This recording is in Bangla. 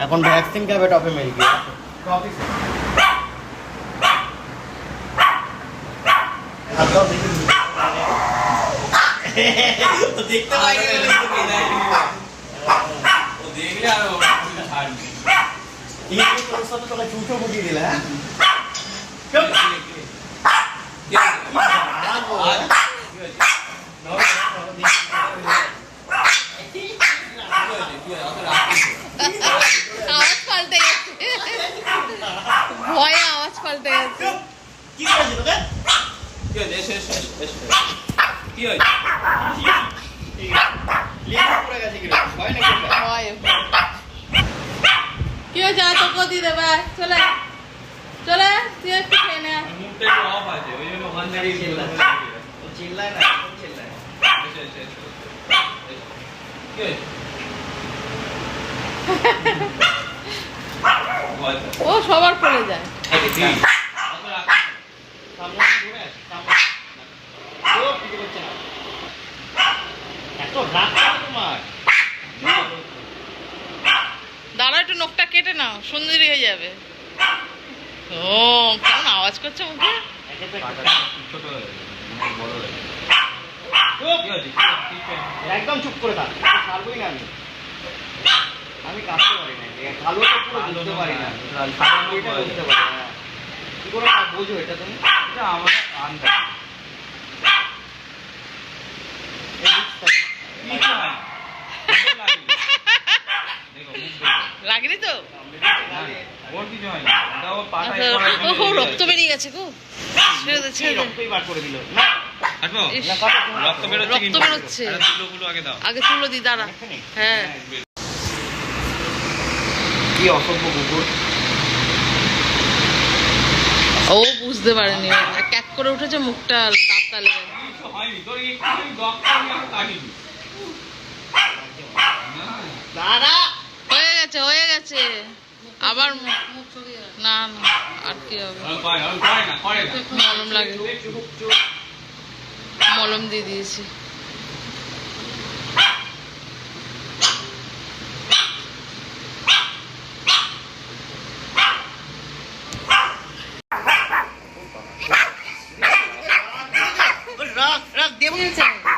এখন ভ্যাকসিন খাবে টপে মেরে গিয়ে দেখতে পাই তোর সাথে তোকে চুটো ফুটিয়ে দিলে হ্যাঁ আওয়াজ পাল্টে গেছে ভয়ে আওয়াজ পাল্টে গেছে কি করেছি তোকে কি ভয় নাকি ওটা? ভয়ে কি হয়েছে আর তোকেও দিয়ে দেবে চলে চলে তুই একটু খেয়ে নে। ও সবার পড়ে যায়? দাঁড়া একটু নখটা কেটে নাও সুন্দরী হয়ে যাবে ও কেমন আওয়াজ করছে মুখে একদম চুপ করে থাক ছাড়বই না আমি আমি কাটতে পারি না কালো তো পুরো বুঝতে পারি না এটা বুঝতে পারি না কি করে বোঝো এটা তুমি? তো? আচ্ছা, রক্ত বেরিয়ে গেছে গো। রক্ত বেরোচ্ছে আগে দাও। আগে তুলো দি দাঁড়া। হ্যাঁ। কি অসভ্য কুকুর। ও বুঝতে পারেনি। এক করে উঠেছে, মুখটা কাটিনি দাদা হয়ে গেছে হয়ে গেছে। আবার না না, আর কি হবে? মলম লাগে মলম দিয়ে দিয়েছি। 락, 락, 네 내봉 인생.